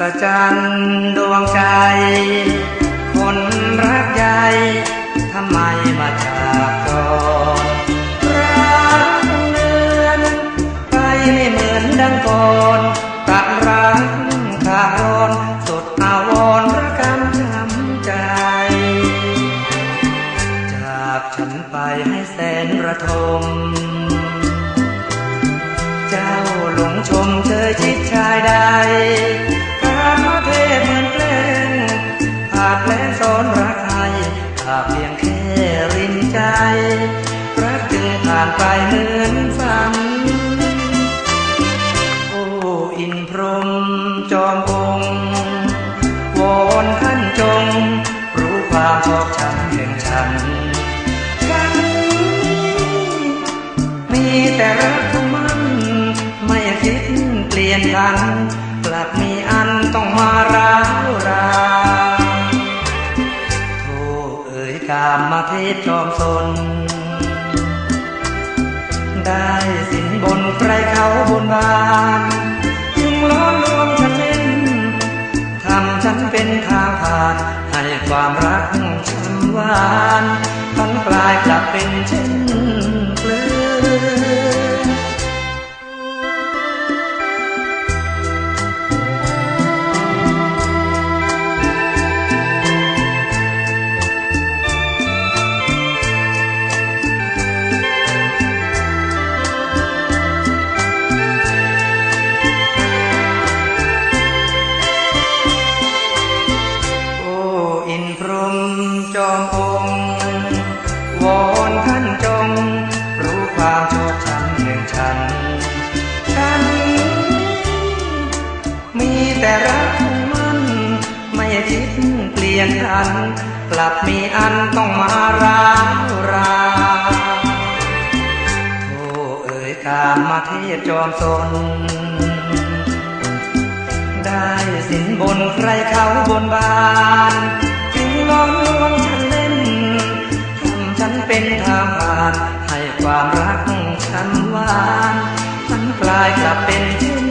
ศจรรย์ดวงใจ คนรักใหญ่ทำไมมาจากก่อนรักเนือนไปไม่เหมือนดังก่อนตัดรักขาดรอนสุดอาวรระกำช้ำใจ จากฉันไปให้แสนระทม งแค่รินใจ รักจึงผ่านไปเหมือนฝัน โอ้อินพรหมจอมองวอนท่านจง รู้ความชอบฉันแห่งฉันฉันมีแต่รักมัน ไม่คิดเปลี่ยนทันกลับมีอันต้องมาร้าวราน กามมาเทศจอมสน ได้สินบนใครเขาบนบานจึงล้อลวงฉันเล่นทำฉันเป็นทางผ่าน ให้ความรักฉันหวานพันกลายกลับเป็นเช่น จอมองวอนท่านจง รู้ความชอบฉันแห่งฉัน ฉัน มีแต่รักมันไม่คิดเปลี่ยนทัน กลับมีอันต้องมาร้าวราโธ่เอ่ยกามมาเทศจอมสนได้สินบนใครเขาบนบาน เป็นทาหารให้ความรักฉันหวาน มันกลายกลับเป็นเช่น